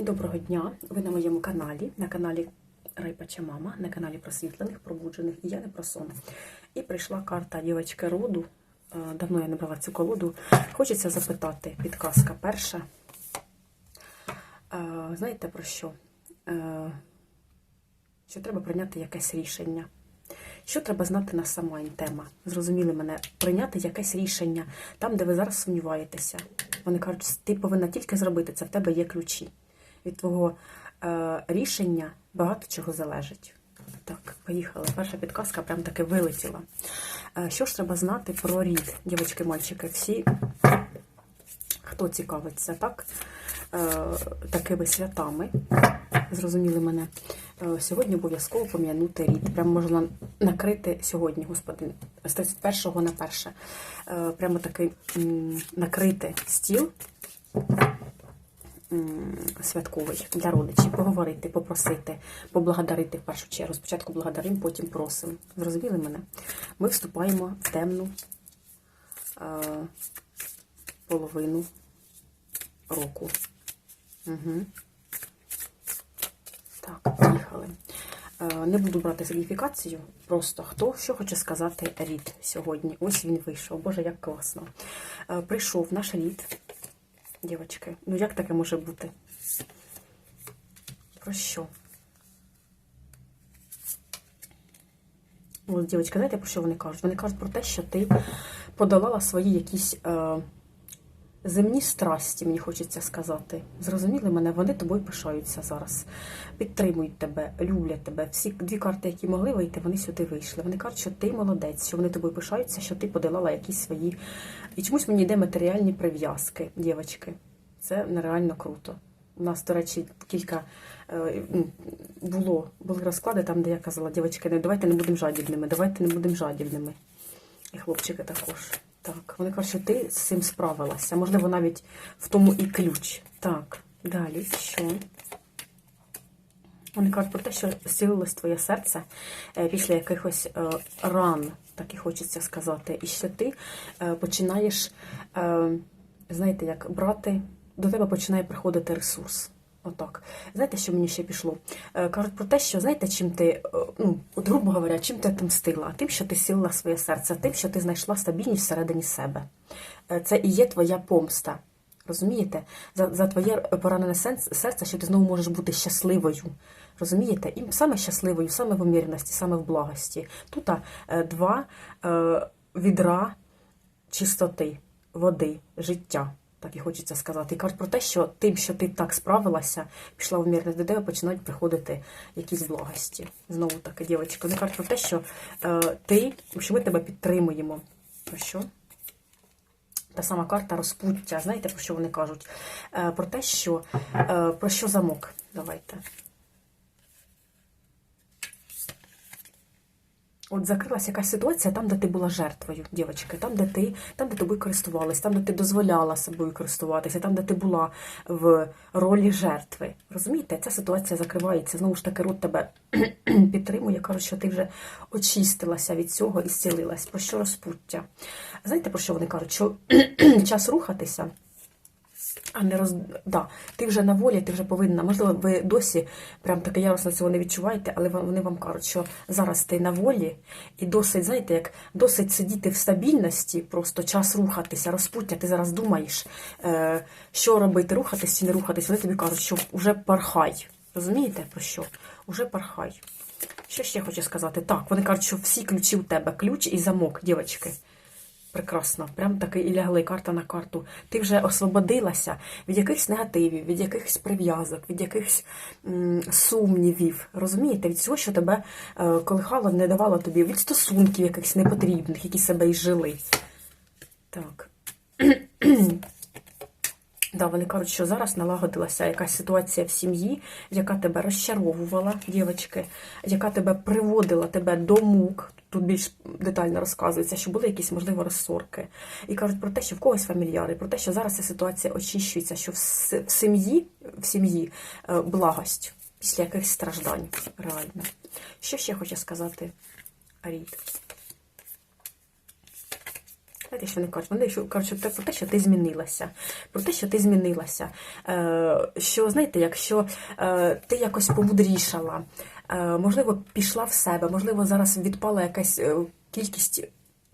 Доброго дня! Ви на моєму каналі, на каналі Райпача Мама, на каналі просвітлених, пробуджених, і я не про сон. І прийшла карта дівочки роду. Е, Давно я не брала цю колоду. Хочеться запитати, підказка перша. Е, Знаєте про що? Е, Що треба прийняти якесь рішення. Що треба знати на сама тема? Зрозуміли мене, прийняти якесь рішення там, де ви зараз сумніваєтеся. Вони кажуть, ти повинна тільки зробити це, в тебе є ключі. Від твого е, рішення багато чого залежить. Так, поїхали. Перша підказка прям таки вилетіла. Е, що ж треба знати про рід, дівчатки, мальчики? Всі, хто цікавиться, так? Е, такими святами, зрозуміли мене. Е, Сьогодні обов'язково пом'янути рід. Прямо можна накрити сьогодні, господи, з 31 на перше. Е, Прямо такий м, накрити стіл святковий для родичів, поговорити, попросити, поблагодарити в першу чергу. Спочатку благодаримо, потім просимо. Зрозуміли мене? Ми вступаємо в темну е, половину року. Угу. Так, поїхали. Е, Не буду брати сигніфікацію, просто хто що хоче сказати рід сьогодні. Ось він вийшов. Боже, як класно. Е, Прийшов наш рід. Дівочки, ну як таке може бути? Про що? Ну, дівчатка, знаєте, про що вони кажуть? Вони кажуть про те, що ти подолала свої якісь е, земні страсті, мені хочеться сказати. Зрозуміли мене, вони тобою пишаються зараз. Підтримують тебе, люблять тебе. Всі дві карти, які могли вийти, вони сюди вийшли. Вони кажуть, що ти молодець, що вони тобою пишаються, що ти подолала якісь свої. І чомусь мені йде матеріальні прив'язки, дівчатки. Це нереально круто. У нас, до речі, кілька е, було, були розклади там, де я казала, дівчатки, не давайте не будемо жадібними, давайте не будемо жадібними. І хлопчики також. Так, вони кажуть, що ти з цим справилася. Можливо, навіть в тому і ключ. Так, далі що? Вони кажуть про те, що зцілилось твоє серце е, після якихось е, ран, так і хочеться сказати, і що ти е, починаєш, знаєте, як брати, до тебе починає приходити ресурс. Отак. Знаєте, що мені ще пішло? Е, Кажуть про те, що знаєте, чим ти, е, ну, грубо говоря, чим ти отомстила? Тим, що ти сілила своє серце, тим, що ти знайшла стабільність всередині себе. Е, Це і є твоя помста. Розумієте? За, за твоє поранене серце, що ти знову можеш бути щасливою. Розумієте? І саме щасливою, саме в умірності, саме в благості. Тут два відра чистоти, води, життя. Так і хочеться сказати. І кажуть про те, що тим, що ти так справилася, пішла в мірне ДД, починають приходити якісь благості. Знову таки, дівчатка. Вони кажуть про те, що е, ти, що ми тебе підтримуємо. Про що? Та сама карта розпуття. Знаєте, про що вони кажуть? Е, про те, що е, про що замок. Давайте. От закрилася якась ситуація там, де ти була жертвою, дівчатки, там, де ти, там, де тобою користувалась, там, де ти дозволяла собою користуватися, там, де ти була в ролі жертви. Розумієте, ця ситуація закривається. Знову ж таки, рот тебе підтримує, кажуть, що ти вже очистилася від цього і зцілилась. Про що розпуття? Знаєте, про що вони кажуть? Що час рухатися. А не роз... да, ти вже на волі, ти вже повинна. Можливо, ви досі прям таке яросно цього не відчуваєте, але вони вам кажуть, що зараз ти на волі і досить, знаєте, як досить сидіти в стабільності, просто час рухатися, розпуття. Ти зараз думаєш, е, що робити, рухатись чи не рухатись. Вони тобі кажуть, що вже пархай. Розумієте про що? Уже пархай. Що ще хочу сказати? Так, вони кажуть, що всі ключі у тебе, ключ і замок, дівчатки. Прекрасно, прям таки і лягли карта на карту. Ти вже освободилася від якихось негативів, від якихось прив'язок, від якихось сумнівів. Розумієте, від всього, що тебе е, колихало, не давало тобі, від стосунків якихось непотрібних, які себе і жили. Так. Да, вони кажуть, що зараз налагодилася якась ситуація в сім'ї, яка тебе розчаровувала, дівчатки, яка тебе приводила тебе до мук. Тут більш детально розказується, що були якісь, можливо, розсорки. І кажуть про те, що в когось фамільяри, про те, що зараз ця ситуація очищується, що в сім'ї в сім'ї е, благость після якихось страждань. Реально. Що ще хоче сказати Рід? Знаєте, що не кажуть? Вони кажуть про те, що ти змінилася. Про те, що ти змінилася. Е, що, знаєте, якщо е, ти якось помудрішала, е, можливо, пішла в себе, можливо, зараз відпала якась кількість.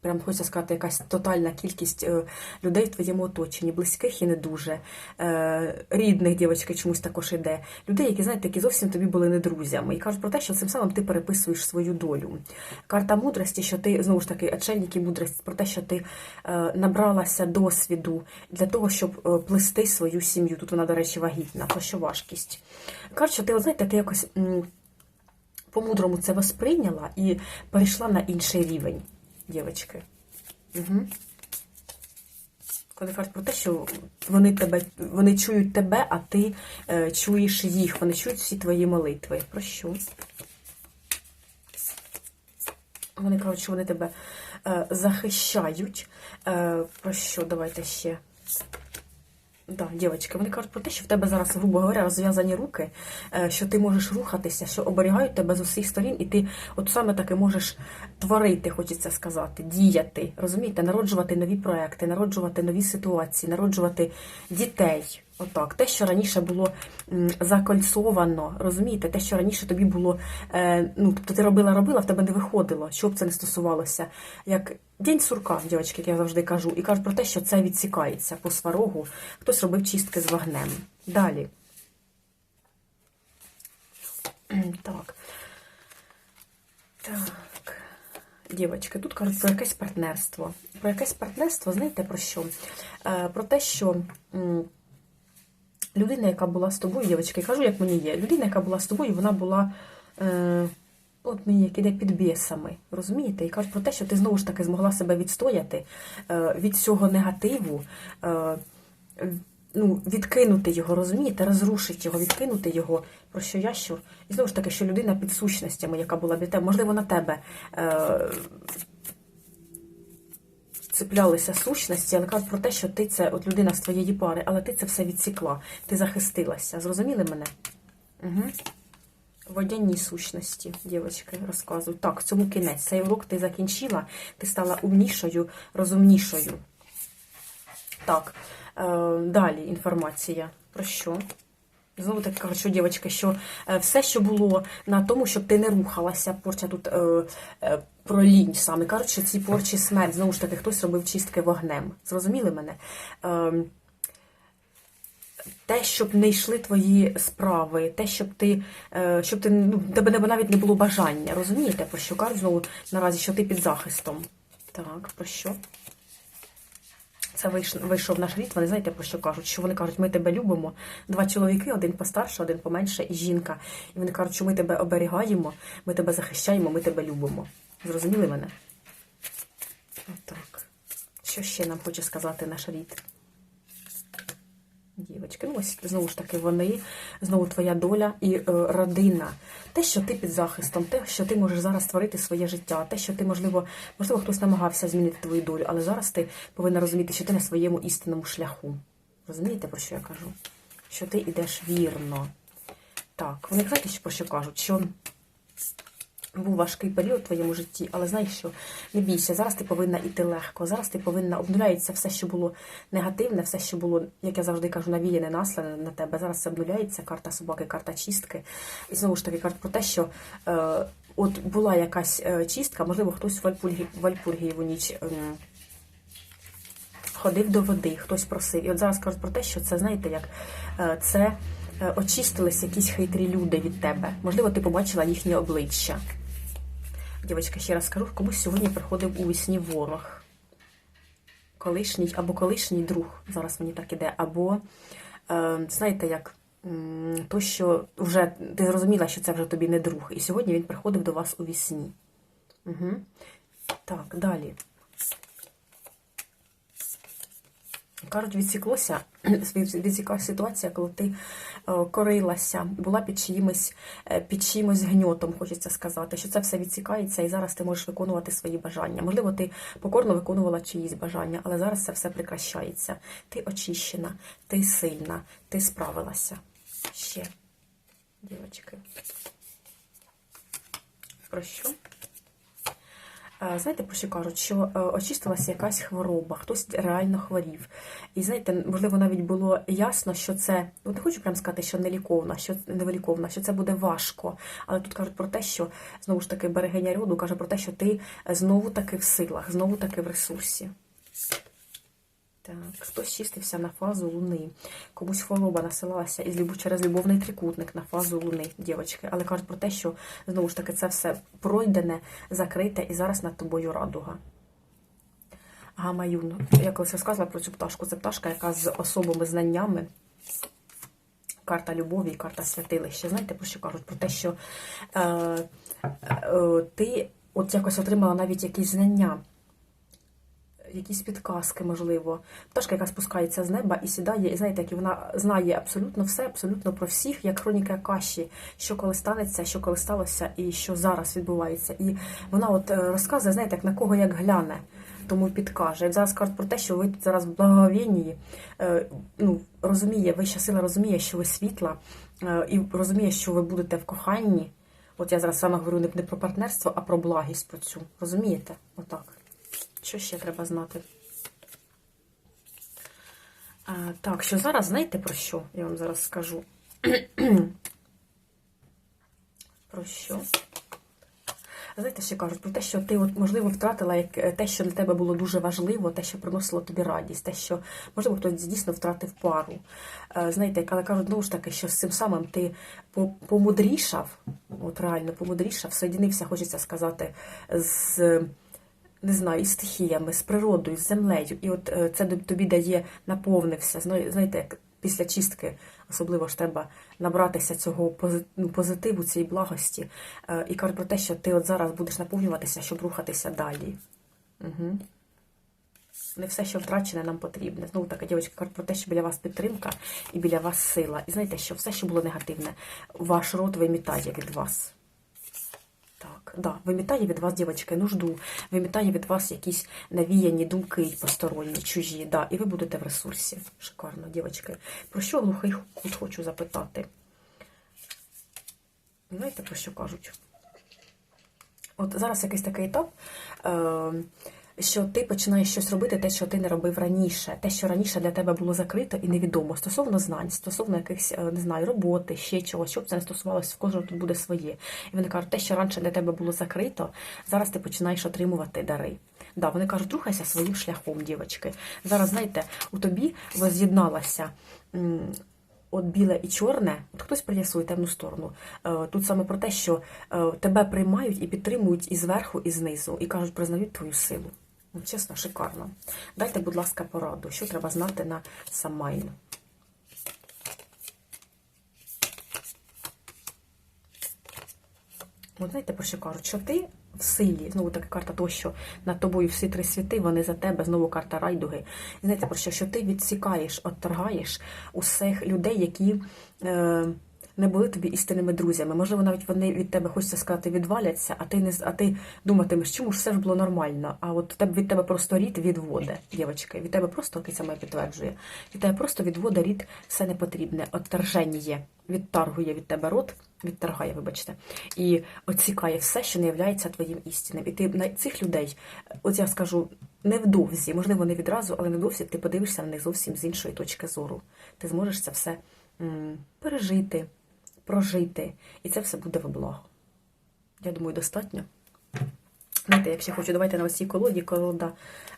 Прям хочеться сказати, якась тотальна кількість е, людей в твоєму оточенні, близьких і не дуже, е, рідних дівчатки чомусь також іде. Людей, які, знаєте, які зовсім тобі були не друзями. І кажуть про те, що цим самим ти переписуєш свою долю. Карта мудрості, що ти, знову ж таки, очельники мудрості, про те, що ти е, набралася досвіду для того, щоб плести свою сім'ю. Тут вона, до речі, вагітна, про що важкість. Кажуть, що ти, от, знаєте, ти якось. по-мудрому це восприйняла і перейшла на інший рівень, дівчатки. Угу. Коли кажуть про те, що вони тебе, вони чують тебе, а ти е, чуєш їх, вони чують всі твої молитви. Про що? Вони кажуть, що вони тебе е, захищають. Е, про що? Давайте ще. Да, дівчатки, вони кажуть про те, що в тебе зараз, грубо говоря, розв'язані руки, е, що ти можеш рухатися, що оберігають тебе з усіх сторін, і ти от саме таки можеш творити, хочеться сказати, діяти, розумієте, народжувати нові проекти, народжувати нові ситуації, народжувати дітей. Отак, те, що раніше було закольцовано, розумієте, те, що раніше тобі було, е, ну, тобто ти робила, робила, в тебе не виходило, що б це не стосувалося. Як день сурка, дівчатки, як я завжди кажу, і кажуть про те, що це відсікається по сварогу, хтось робив чистки з вогнем. Далі. Так. Так. Дівчатки, тут кажуть про якесь партнерство. Про якесь партнерство, знаєте про що? Е, про те, що. Людина, яка була з тобою, дівчатки, кажу, як мені є. Людина, яка була з тобою, вона була. Е, От мені як іде під бісами, розумієте? І кажуть про те, що ти знову ж таки змогла себе відстояти е, від цього негативу, е, ну, відкинути його, розумієте, розрушити його, відкинути його, про що ящур. І знову ж таки, що людина під сущностями, яка була біля тебе, можливо, на тебе е, цеплялися сущності, але кажуть про те, що ти це от людина з твоєї пари, але ти це все відсікла, ти захистилася. Зрозуміли мене? Угу. Водяні сущності, дівчатки, розказують. Так, цьому кінець. Цей урок ти закінчила, ти стала умнішою, розумнішою. Так, е, далі інформація. Про що? Знову таки кажуть, що дівчатки, що е, все, що було на тому, щоб ти не рухалася, порча тут е, е, про лінь саме. Що ці порчі смерть, знову ж таки, хтось робив чистки вогнем. Зрозуміли мене? Е, те, щоб не йшли твої справи, те, щоб ти, е, щоб ти ну, тебе навіть не було бажання. Розумієте, про що кажуть знову наразі, що ти під захистом. Так, про що? Це вийшов наш рід, вони знаєте, про що кажуть? Що вони кажуть, ми тебе любимо. Два чоловіки, один постарше, один поменше, і жінка. І вони кажуть, що ми тебе оберігаємо, ми тебе захищаємо, ми тебе любимо. Зрозуміли мене? Отак. Що ще нам хоче сказати наш рід? Дівочки, ну ось знову ж таки вони, знову твоя доля і е, родина. Те, що ти під захистом, те, що ти можеш зараз створити своє життя, те, що ти, можливо, можливо, хтось намагався змінити твою долю, але зараз ти повинна розуміти, що ти на своєму істинному шляху. Розумієте, про що я кажу? Що ти йдеш вірно. Так, вони знаєте, про що кажуть? Що був важкий період в твоєму житті, але знаєш що, не бійся, зараз ти повинна йти легко, зараз ти повинна обнуляється все, що було негативне, все, що було, як я завжди кажу, навіяне, наслане на тебе. Зараз це обнуляється, карта собаки, карта чистки. І знову ж таки кажуть про те, що е, от була якась е, чистка, можливо, хтось в Вальпургієву ніч. Е, Ходив до води, хтось просив. І от зараз кажуть про те, що це, знаєте, як е, це е, очистились якісь хитрі люди від тебе. Можливо, ти побачила їхнє обличчя. Дівчатка, ще раз скажу, комусь сьогодні приходив у вісні ворог. Колишній або колишній друг, зараз мені так іде, або, е, знаєте, як то, що вже ти зрозуміла, що це вже тобі не друг. І сьогодні він приходив до вас у вісні. Угу. Так, далі. Кажуть, відсіклося, відсіклася ситуація, коли ти е, корилася, була під чиїмось, е, під чиїмось гньотом, хочеться сказати, що це все відсікається, і зараз ти можеш виконувати свої бажання. Можливо, ти покорно виконувала чиїсь бажання, але зараз це все прекращається. Ти очищена, ти сильна, ти справилася. Ще, дівчатки. Про що? Е, Знаєте, що кажуть, що е, очистилася якась хвороба, хтось реально хворів. І знаєте, можливо, навіть було ясно, що це, ну не хочу прям сказати, що неліковна, що невиліковна, що це буде важко. Але тут кажуть про те, що знову ж таки берегиня роду каже про те, що ти знову таки в силах, знову таки в ресурсі. Так, хтось чистився на фазу Луни. Комусь хвороба насилалася любов через любовний трикутник на фазу Луни, дівчатки. Але кажуть про те, що знову ж таки це все пройдене, закрите, і зараз над тобою радуга. Гамаюн. Я колись розказувала про цю пташку. Це пташка, яка з особими знаннями. Карта любові і карта святилища. Знаєте, про що кажуть? Про те, що е, е, ти от якось отримала навіть якісь знання якісь підказки, можливо. Пташка, яка спускається з неба і сідає, і знаєте, як вона знає абсолютно все, абсолютно про всіх, як хроніка каші, що коли станеться, що коли сталося, і що зараз відбувається. І вона от е, розказує, знаєте, як на кого як гляне. Тому підкаже. І зараз кажуть про те, що ви зараз в благовінні, е, ну, розуміє, вища сила розуміє, що ви світла, е, і розуміє, що ви будете в коханні. От я зараз саме говорю не про партнерство, а про благість про цю. Розумієте? Що ще треба знати? А, так, що зараз, знаєте про що? Я вам зараз скажу. про що? Знаєте, що кажуть? Про те, що ти, от, можливо, втратила як те, що для тебе було дуже важливо, те, що приносило тобі радість, те, що, можливо, хтось дійсно втратив пару. Знаєте, але кажуть, знову ж таки, що з цим самим ти помудрішав, от реально помудрішав, соєдинився, хочеться сказати, з не знаю, із стихіями, з природою, з землею. І от е, це тобі дає наповнився. Знаєте, як після чистки особливо ж треба набратися цього ну, позитиву, цієї благості. Е, і кажуть про те, що ти от зараз будеш наповнюватися, щоб рухатися далі. Угу. Не все, що втрачене, нам потрібне. Знову така дівчинка каже про те, що біля вас підтримка і біля вас сила. І знаєте, що все, що було негативне, ваш рот вимітає від вас. Так, да, вимітає від вас, дівчатки, нужду, вимітає від вас якісь навіяні думки посторонні, чужі, да, і ви будете в ресурсі. Шикарно, дівчатки. Про що глухий кут хочу запитати? Знаєте, про що кажуть? От зараз якийсь такий етап. Е що ти починаєш щось робити, те, що ти не робив раніше, те, що раніше для тебе було закрито і невідомо стосовно знань, стосовно якихось е, не знаю, роботи, ще чогось, щоб це не стосувалося, в кожного тут буде своє. І вони кажуть, те, що раніше для тебе було закрито, зараз ти починаєш отримувати дари. Да, вони кажуть, рухайся своїм шляхом, дівчатки. Зараз, знаєте, у тобі воз'єдналася. От біле і чорне, от хтось приясує темну сторону. Е, тут саме про те, що е, тебе приймають і підтримують і зверху, і знизу, і кажуть, признають твою силу. Ну, чесно, шикарно. Дайте, будь ласка, пораду, що треба знати на Самайн. От знаєте, про що кажуть, що ти в силі, знову така карта того, що над тобою всі три світи, вони за тебе, знову карта райдуги. І знаєте, про що? Що ти відсікаєш, отторгаєш усіх людей, які. Е, не були тобі істинними друзями. Можливо, навіть вони від тебе хочеться сказати, відваляться, а ти не а ти думатимеш, чому ж все ж було нормально. А от тебе від тебе просто рід відводе, дівчатки. Від тебе просто це саме підтверджує. Від тебе просто відводе рід все непотрібне, Оттерження відтаргує від тебе рот, відтаргає, вибачте, і оцікає все, що не є твоїм істинним. І ти на цих людей, от я скажу, невдовзі, можливо, не відразу, але невдовзі ти подивишся на них зовсім з іншої точки зору. Ти зможеш це все м пережити прожити. І це все буде в благо. Я думаю, достатньо. Знаєте, якщо хочу, давайте на цій колоді колода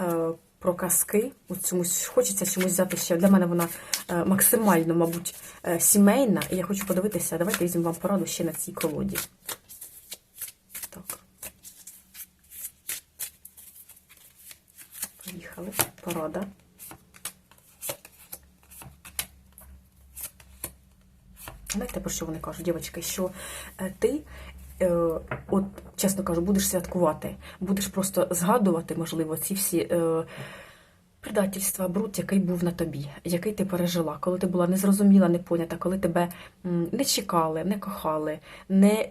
е, про казки. От чомусь, Хочеться чомусь взяти ще. Для мене вона е, максимально, мабуть, е, сімейна. І я хочу подивитися, давайте візьмемо вам пораду ще на цій колоді. Так. Поїхали. Порада. Знаєте, про що вони кажуть, дівчатки, що е, ти, е, от, чесно кажу, будеш святкувати, будеш просто згадувати, можливо, ці всі е, предательства, бруд, який був на тобі, який ти пережила, коли ти була незрозуміла, не понята, коли тебе не чекали, не кохали, не.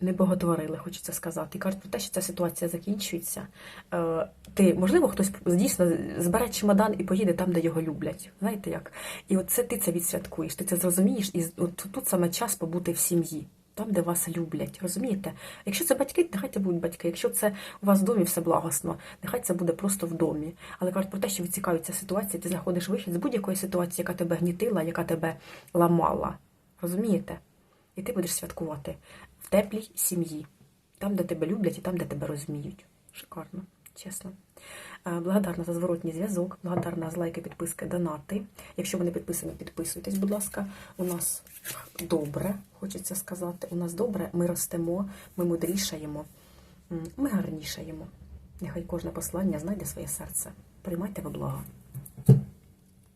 Не боготворили, хочеться сказати. І кажуть про те, що ця ситуація закінчується. Е, ти, можливо, хтось дійсно збере чемодан і поїде там, де його люблять. Знаєте як? І от це ти це відсвяткуєш, ти це зрозумієш, і от тут саме час побути в сім'ї. там, де вас люблять. Розумієте? Якщо це батьки, нехай це будуть батьки. Якщо це у вас в домі все благосно, нехай це буде просто в домі. Але кажуть про те, що відцікавиться ситуація, ти знаходиш вихід з будь-якої ситуації, яка тебе гнітила, яка тебе ламала. Розумієте? І ти будеш святкувати теплій сім'ї, там, де тебе люблять і там, де тебе розуміють. Шикарно, чесно. Е, Благодарна за зворотній зв'язок, благодарна за лайки, підписки, донати. Якщо ви не підписані, підписуйтесь, будь ласка. У нас добре, хочеться сказати. У нас добре, ми ростемо, ми мудрішаємо, ми гарнішаємо. Нехай кожне послання знайде своє серце. Приймайте во благо.